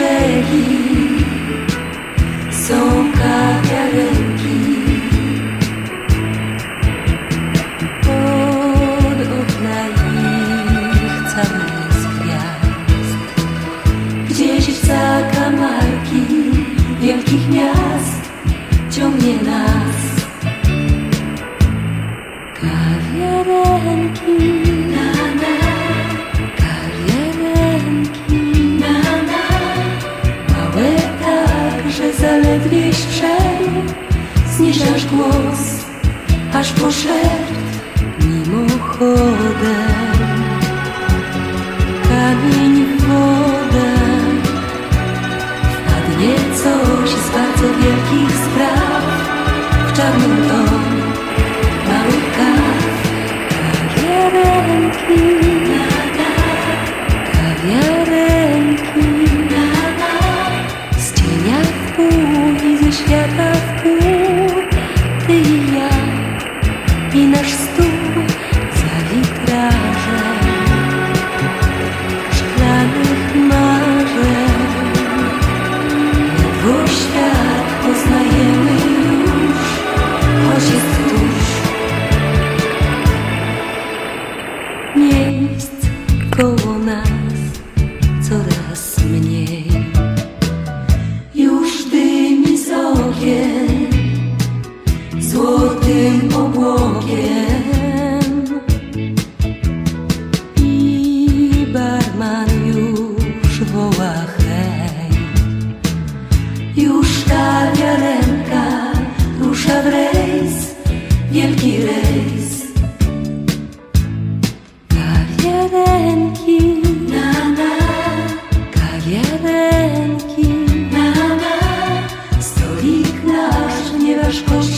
brzegi są kawiarenki. Pod okna ich cały z gwiazd. Gdzieś w zakamarki wielkich miast ciągnie nas. Głos, aż po szept mimochodem. Kamień w wodę, wpadnie coś z bardzo wielkich spraw. W czarnym dom, mały kaw, kawiarenki, kawiarenki, Miejsc koło nas coraz mniej. Już dymi z okien złotym obłokiem i barman już woła hej. Już kawiarenka rusza w rejs, wielki rejs.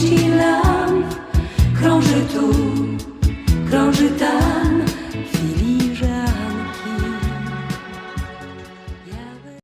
miłości lam krąży tu, krąży tam.